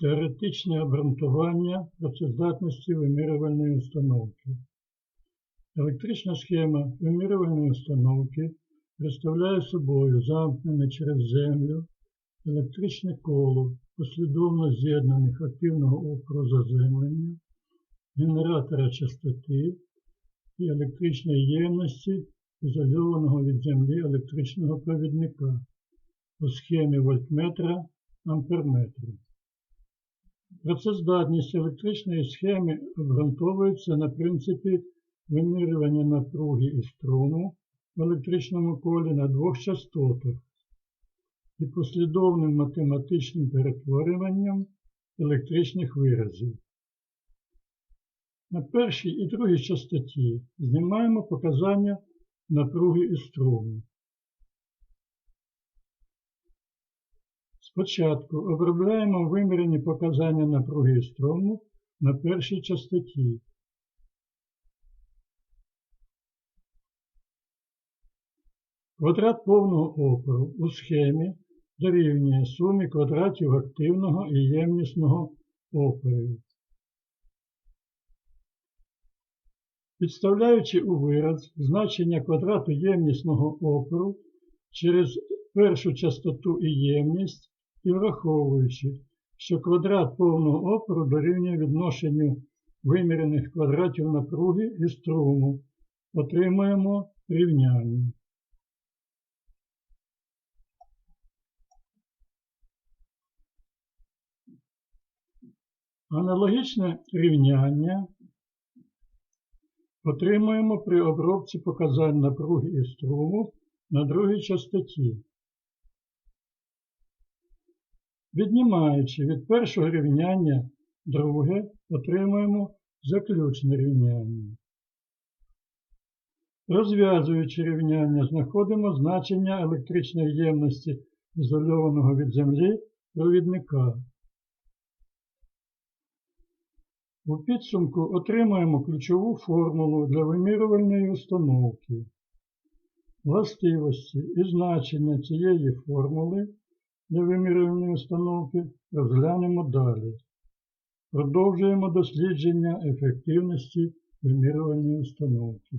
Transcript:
Теоретичне обґрунтування працездатності вимірювальної установки. Електрична схема вимірювальної установки представляє собою замкнене через землю електричне коло послідовно з'єднаних активного опору заземлення, генератора частоти і електричної ємності ізольованого від землі електричного провідника у схемі вольтметра амперметра. Працездатність електричної схеми обґрунтовується на принципі вимірювання напруги і струму в електричному колі на двох частотах і послідовним математичним перетворюванням електричних виразів. На першій і другій частоті знімаємо показання напруги і струму. Спочатку обробляємо вимірені показання напруги струму на першій частоті. Квадрат повного опору у схемі дорівнює сумі квадратів активного і ємнісного опорів. Підставляючи у вираз значення квадрату ємнісного опору через першу частоту і ємність і враховуючи, що квадрат повного опору дорівнює відношенню вимірених квадратів напруги і струму, отримуємо рівняння. Аналогічне рівняння отримуємо при обробці показань напруги і струму на другій частоті. Віднімаючи від першого рівняння друге, отримуємо заключне рівняння. Розв'язуючи рівняння, знаходимо значення електричної ємності ізольованого від землі провідника. У підсумку отримаємо ключову формулу для вимірювальної установки. Властивості і значення цієї формули для вимірювальної установки розглянемо далі. Продовжуємо дослідження ефективності вимірювальної установки.